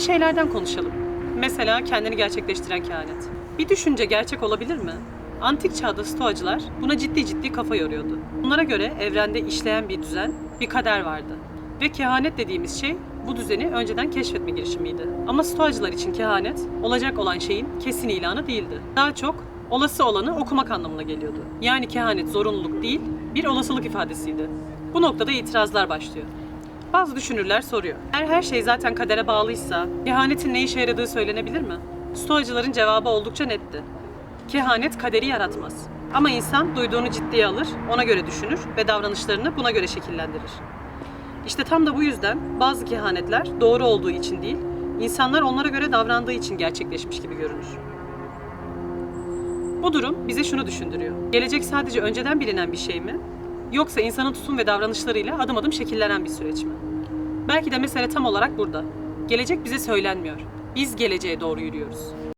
şeylerden konuşalım. Mesela kendini gerçekleştiren kehanet. Bir düşünce gerçek olabilir mi? Antik çağda stoacılar buna ciddi ciddi kafa yoruyordu. Bunlara göre evrende işleyen bir düzen, bir kader vardı. Ve kehanet dediğimiz şey bu düzeni önceden keşfetme girişimiydi. Ama stoacılar için kehanet olacak olan şeyin kesin ilanı değildi. Daha çok olası olanı okumak anlamına geliyordu. Yani kehanet zorunluluk değil, bir olasılık ifadesiydi. Bu noktada itirazlar başlıyor. Bazı düşünürler soruyor. Eğer her şey zaten kadere bağlıysa, kehanetin ne işe yaradığı söylenebilir mi? Stoacıların cevabı oldukça netti. Kehanet kaderi yaratmaz. Ama insan duyduğunu ciddiye alır, ona göre düşünür ve davranışlarını buna göre şekillendirir. İşte tam da bu yüzden bazı kehanetler doğru olduğu için değil, insanlar onlara göre davrandığı için gerçekleşmiş gibi görünür. Bu durum bize şunu düşündürüyor. Gelecek sadece önceden bilinen bir şey mi? Yoksa insanın tutum ve davranışlarıyla adım adım şekillenen bir süreç mi? Belki de mesele tam olarak burada. Gelecek bize söylenmiyor. Biz geleceğe doğru yürüyoruz.